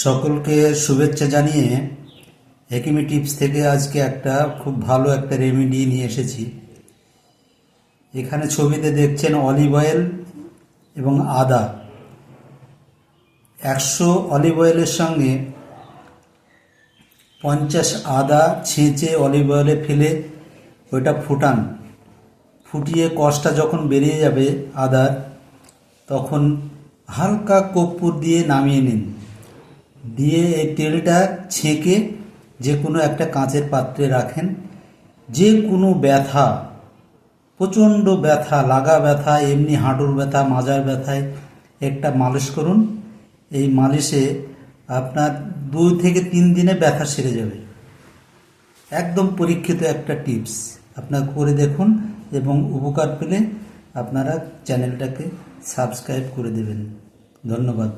সকলকে শুভেচ্ছা জানিয়ে হেকিমি টিপস থেকে আজকে একটা খুব ভালো একটা রেমেডি নিয়ে এসেছি। এখানে ছবিতে দেখছেন অলিভ অয়েল এবং আদা। একশো অলিভ অয়েলের সঙ্গে পঞ্চাশ আদা ছেঁচে অলিভ অয়েলে ফেলে ওইটা ফুটান। ফুটিয়ে কষটা যখন বেরিয়ে যাবে আদার, তখন হালকা কর্পূর দিয়ে নামিয়ে নিন। দিয়ে এই তেলটা ছেঁকে যে কোনো একটা কাঁচের পাত্রে রাখেন। যে কোনো ব্যথা, প্রচণ্ড ব্যথা, লাগা ব্যথা, এমনি হাঁটুর ব্যথা, মাজার ব্যথায় একটা মালিশ করুন। এই মালিশে আপনার দুই থেকে তিন দিনে ব্যথা সেরে যাবে। একদম পরীক্ষিত একটা টিপস। আপনার করে দেখুন এবং উপকার পেলে আপনারা চ্যানেলটাকে সাবস্ক্রাইব করে দেবেন। ধন্যবাদ।